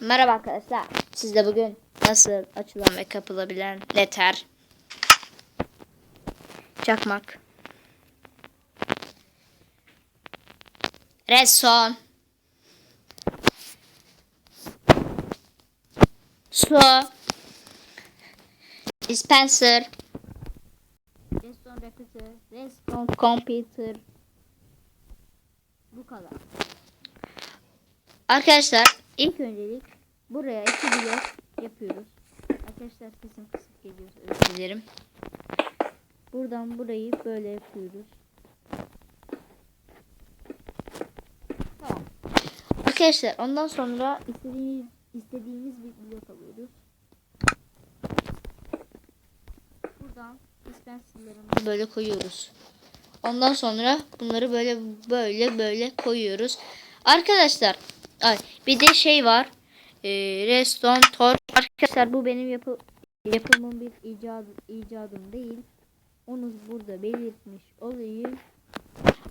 Merhaba arkadaşlar. Sizde bugün nasıl açılan ve kapılabilen letter, çakmak, reson, su, dispenser, redstone repeater, redstone computer, bu kadar. Arkadaşlar ilk öncelik buraya iki blok yapıyoruz. Arkadaşlar sesim kısık geliyor özür dilerim. Buradan burayı böyle yapıyoruz. Tamam. Arkadaşlar ondan sonra istediğimiz, istediğimiz bir blok alıyoruz. Buradan dispenserlarımızı böyle koyuyoruz. Ondan sonra bunları böyle böyle böyle koyuyoruz. Arkadaşlar ay bir de şey var. E, Redstone torch. Arkadaşlar bu benim yapı yapımım bir icadı, icadım değil. Onu burada belirtmiş olayım.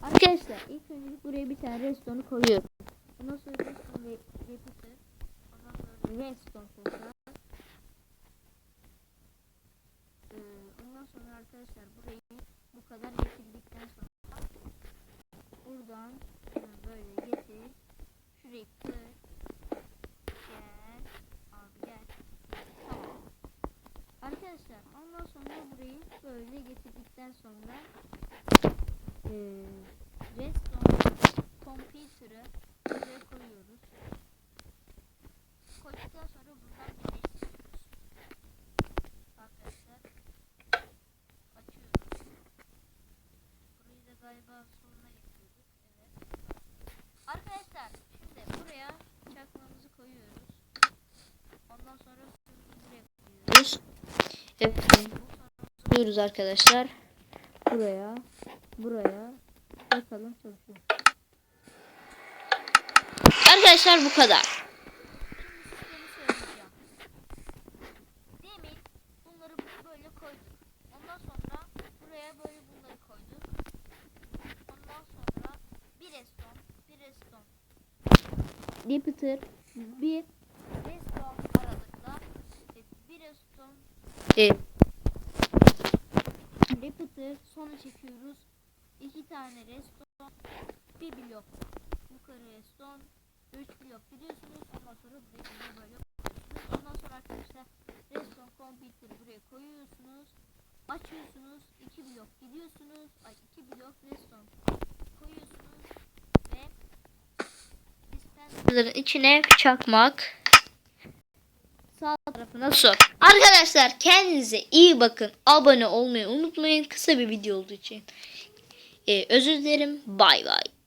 Arkadaşlar ilk önce buraya bir tane redstone'u koyuyorum. Ondan sonra redstone ve repeater. Ondan sonra redstone tekrar. Ee, ondan sonra arkadaşlar burayı bu kadar getirdikten sonra buradan şunu böyle getir. Şurayı kır. Gel. Abi gel. Tamam. Arkadaşlar ondan sonra burayı böyle getirdikten sonra eee redstone computer'ı buraya koyuyoruz. Koyduktan sonra buradan birleştiriyoruz. Arkadaşlar açıyoruz. Burayı da galiba sonuna getirdik. Evet. Arkadaşlar şimdi buraya çakmamızı koyuyoruz. Ondan sonra buraya koyuyoruz. Evet. Koyuyoruz arkadaşlar. Buraya. Buraya. Bakalım çalışıyor. Arkadaşlar bu kadar. Demin bunları böyle koyduk. Ondan sonra buraya böyle bunları koyduk. Ondan sonra bir redstone, bir bir redstone aralıkla bir redstone e, repeater sonra çekiyoruz. İki tane redstone, bir blok. Yukarı redstone, üç blok gidiyorsunuz. Ondan sonra buraya böyle. Ondan sonra arkadaşlar redstone computer'ı buraya koyuyorsunuz. Açıyorsunuz. iki blok gidiyorsunuz. Ay iki blok redstone koyuyorsunuz ve dispenserların içine çakmak sağ tarafına su. Arkadaşlar kendinize iyi bakın. Abone olmayı unutmayın. Kısa bir video olduğu için. Ee, özür dilerim. Bay bay.